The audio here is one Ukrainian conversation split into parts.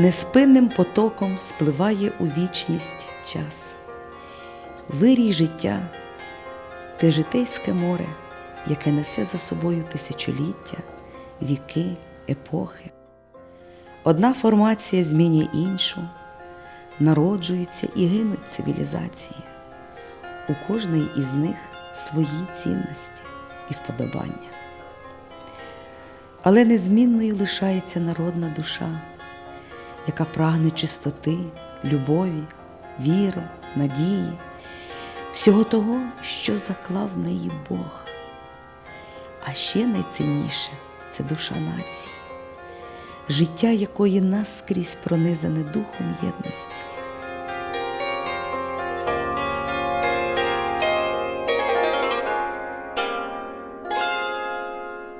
неспинним потоком спливає у вічність час. Вирій життя, те житейське море, яке несе за собою тисячоліття, віки, епохи. Одна формація змінює іншу, народжуються і гинуть цивілізації. У кожної із них свої цінності і вподобання. Але незмінною лишається народна душа, яка прагне чистоти, любові, віри, надії, всього того, що заклав в неї Бог. А ще найцінніше це душа нації, життя якої наскрізь пронизане духом єдності.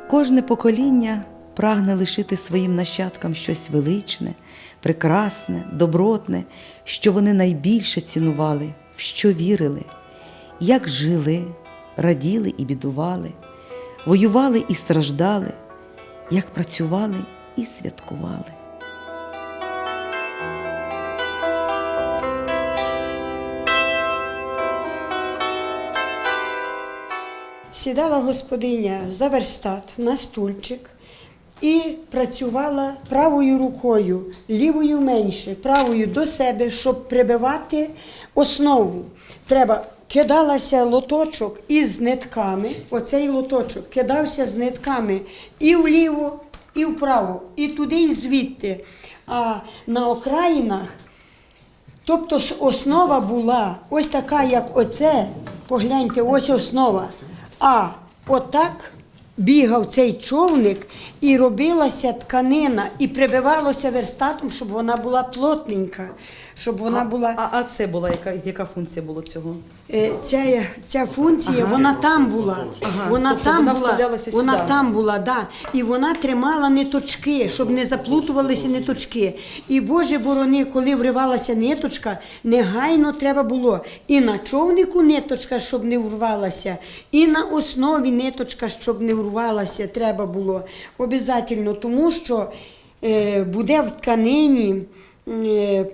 Кожне покоління прагне лишити своїм нащадкам щось величне, прекрасне, добротне, що вони найбільше цінували, в що вірили, як жили, раділи і бідували, воювали і страждали, як працювали і святкували. Сідала господиня за верстат на стульчик і працювала правою рукою, лівою менше, правою до себе, щоб прибивати основу. Треба кидалася лоточок із нитками. Оцей лоточок кидався з нитками і вліво, і вправо, і туди, і звідти. А на окраїнах Тобто основа була ось така, як оце. Погляньте, ось основа. А отак бігав цей човник і робилася тканина, і прибивалося верстатом, щоб вона була плотненька, щоб вона була. А, а це була яка, яка функція була цього? Е, Ця, ця функція, вона там була. Ага, Вона тобто там вона була. Вона сюди. там була, да. І вона тримала ниточки, щоб не заплутувалися ниточки. І Боже борони, коли вривалася ниточка, негайно треба було і на човнику ниточка, щоб не врвалася, і на основі ниточка, щоб не врвалася, треба було. Обязательно, тому що е, буде в тканині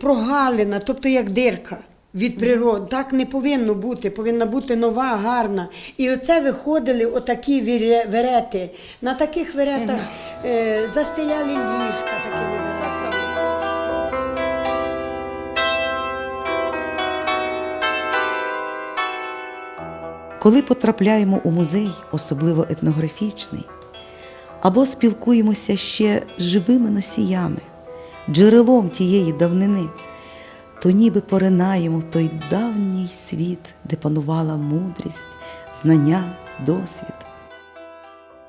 прогалина, тобто як дирка. Від природи так не повинно бути, повинна бути нова, гарна. І оце виходили отакі верети. На таких веретах е, застеляли ліжка такими веретами. Коли потрапляємо у музей, особливо етнографічний, або спілкуємося ще з живими носіями, джерелом тієї давнини, то ніби поринаємо в той давній світ, де панувала мудрість, знання, досвід.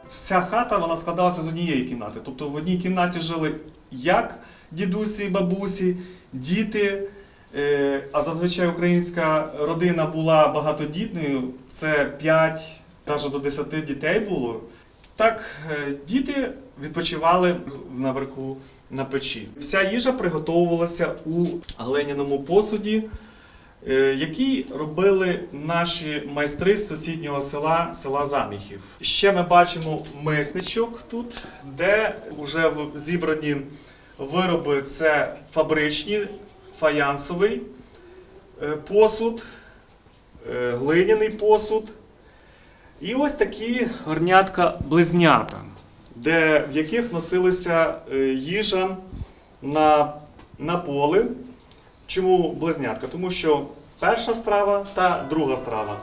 Вся хата вона складалася з однієї кімнати. Тобто в одній кімнаті жили як дідусі, бабусі, діти. Е, А зазвичай українська родина була багатодітною, це 5, навіть до 10 дітей було. Так, е, діти відпочивали наверху на печі. Вся їжа приготовувалася у глиняному посуді, е, який робили наші майстри з сусіднього села, села Заміхів. Ще ми бачимо мисничок тут, де вже зібрані вироби це фабричні, фаянсовий е, посуд, глиняний посуд. І ось такі горнятка-близнята, де, в яких носилася е, їжа на, на поле. Чому близнятка? Тому що перша страва та друга страва.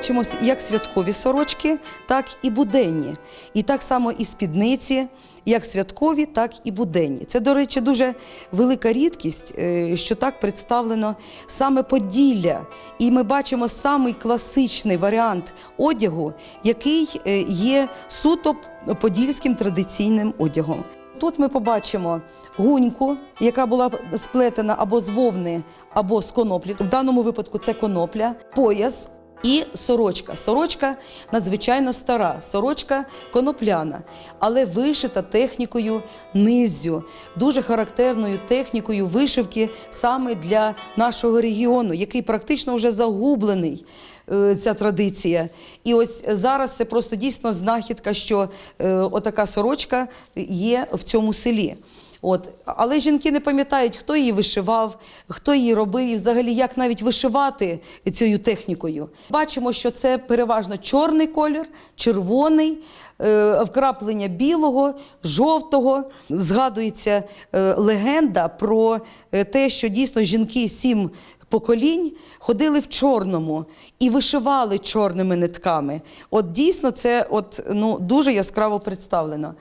Бачимо як святкові сорочки, так і буденні. І так само і спідниці, як святкові, так і буденні. Це, до речі, дуже велика рідкість, е, що так представлено саме Поділля. І ми бачимо самий класичний варіант одягу, який е, є суто подільським традиційним одягом. Тут ми побачимо гуньку, яка була сплетена або з вовни, або з коноплі. В даному випадку це конопля, пояс І сорочка. Сорочка надзвичайно стара, сорочка конопляна, але вишита технікою низзю, дуже характерною технікою вишивки саме для нашого регіону, який практично вже загублений. е, Ця традиція. І ось зараз це просто дійсно знахідка, що е, отака сорочка є в цьому селі. От. Але жінки не пам'ятають, хто її вишивав, хто її робив, і взагалі як навіть вишивати цією технікою. Бачимо, що це переважно чорний колір, червоний, е, вкраплення білого, жовтого. Згадується е, легенда про е, те, що дійсно жінки сім поколінь ходили в чорному і вишивали чорними нитками. От дійсно це от, ну, дуже яскраво представлено.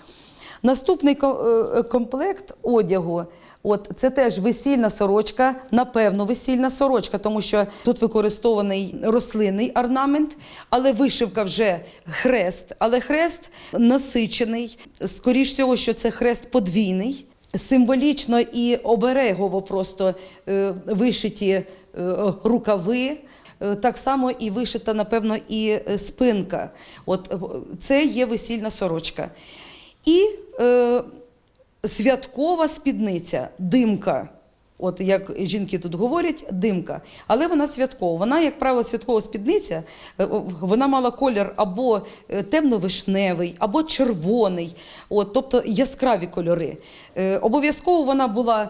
Наступний е, комплект одягу. От це теж весільна сорочка, напевно, весільна сорочка, тому що тут використований рослинний орнамент, але вишивка вже хрест, але хрест насичений. Скоріш всього, що це хрест подвійний. Символічно і оберегово просто е, вишиті е, рукави. Е, Так само і вишита, напевно, і е, спинка. От е, це є весільна сорочка. І е, святкова спідниця, димка. От як жінки тут говорять, димка. Але вона святкова. Вона, як правило, святкова спідниця, е, вона мала колір або е, темно-вишневий, або червоний, от, тобто яскраві кольори. Е, Обов'язково вона була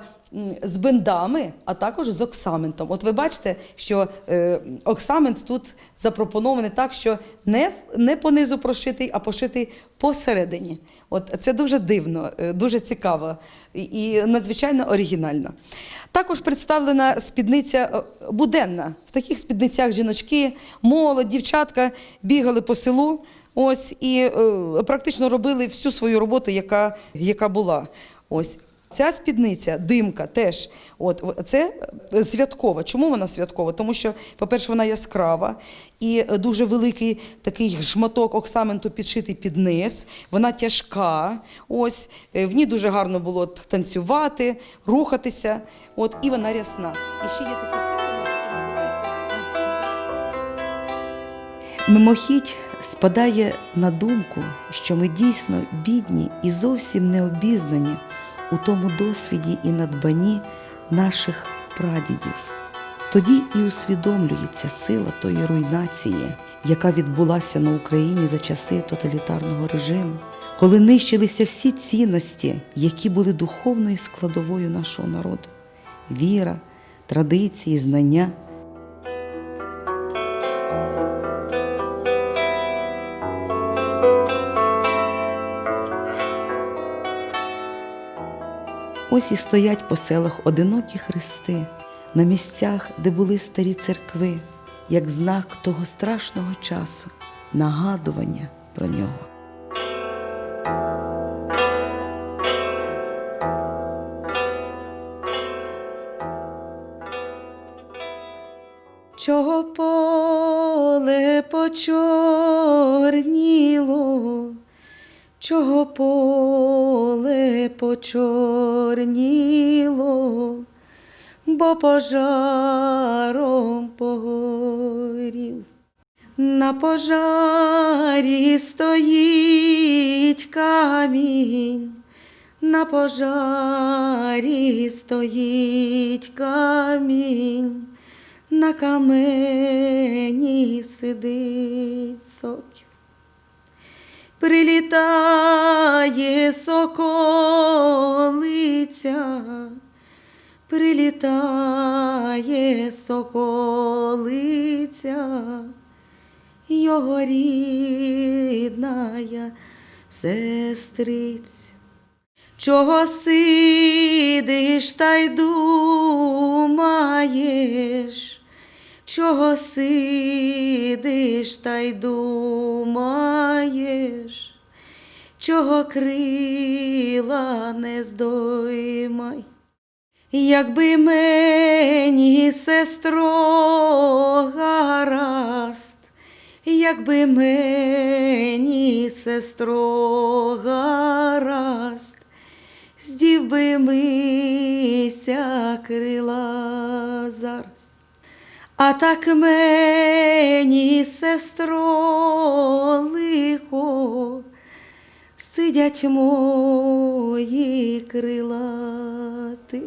з бендами, а також з оксаментом. От ви бачите, що е, оксамент тут запропонований так, що не, не понизу прошитий, а пошитий посередині. От це дуже дивно, е, дуже цікаво і, надзвичайно оригінально. Також представлена спідниця е, буденна. В таких спідницях жіночки, молодь, дівчатка бігали по селу. Ось і е, практично робили всю свою роботу, яка, яка була. Ось. Ця спідниця, димка, теж от це е, святкова. Чому вона святкова? Тому що, по-перше, вона яскрава і е, дуже великий такий шматок оксаменту підшитий під низ. Вона тяжка. Ось Е, в ній дуже гарно було танцювати, рухатися. От і вона рясна. І ще є такий символ, який називається. Мимохідь спадає на думку, що ми дійсно бідні і зовсім не обізнані у тому досвіді і надбанні наших прадідів. Тоді і усвідомлюється сила тої руйнації, яка відбулася на Україні за часи тоталітарного режиму, коли нищилися всі цінності, які були духовною складовою нашого народу: віра, традиції, знання. Ось і стоять по селах одинокі хрести на місцях, де були старі церкви, як знак того страшного часу, нагадування про нього. Чого поле почорніло, чого поле почорніло, бо пожаром погорів. На пожарі стоїть камінь, на пожарі стоїть камінь, на камені сидить сокіл. Прилітає соколиця, прилітає соколиця, його рідная сестриць. Чого сидиш та й думаєш? Чого сидиш та й думаєш? Чого крила не здоймай? Якби мені, сестро, гаразд, якби мені, сестро, гаразд, здів би мися крила зараз. А так мені, сестро, лихо, сидять мої крилатих.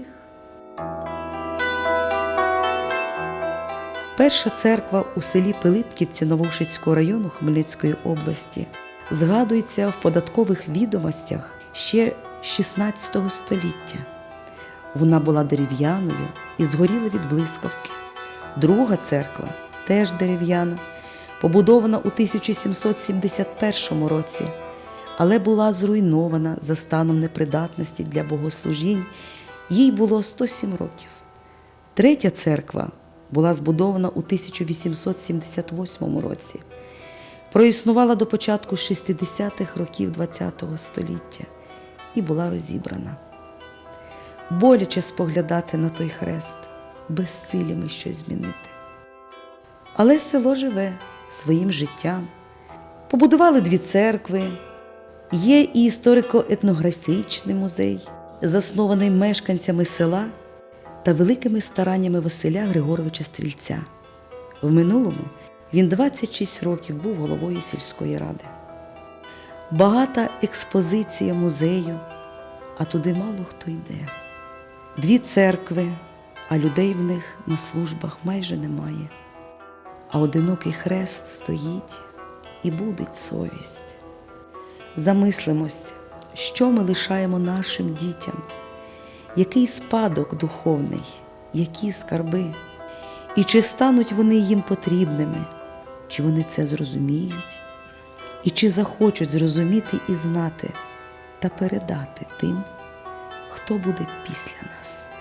Перша церква у селі Пилипківці Новошицького району Хмельницької області згадується в податкових відомостях ще 16 століття. Вона була дерев'яною і згоріла від блискавки. Друга церква, теж дерев'яна, побудована у 1771 році, але була зруйнована за станом непридатності для богослужінь. Їй було 107 років. Третя церква була збудована у 1878 році. Проіснувала до початку 60-х років ХХ століття і була розібрана. Боляче споглядати на той хрест, безсилі ми щось змінити. Але село живе своїм життям. Побудували дві церкви, є і історико-етнографічний музей, заснований мешканцями села та великими стараннями Василя Григоровича Стрільця. В минулому він 26 років був головою сільської ради. Багата експозиція музею, а туди мало хто йде. Дві церкви, а людей в них на службах майже немає. А одинокий хрест стоїть і будить совість. Замислимось, що ми лишаємо нашим дітям, який спадок духовний, які скарби, і чи стануть вони їм потрібними, чи вони це зрозуміють, і чи захочуть зрозуміти і знати та передати тим, хто буде після нас.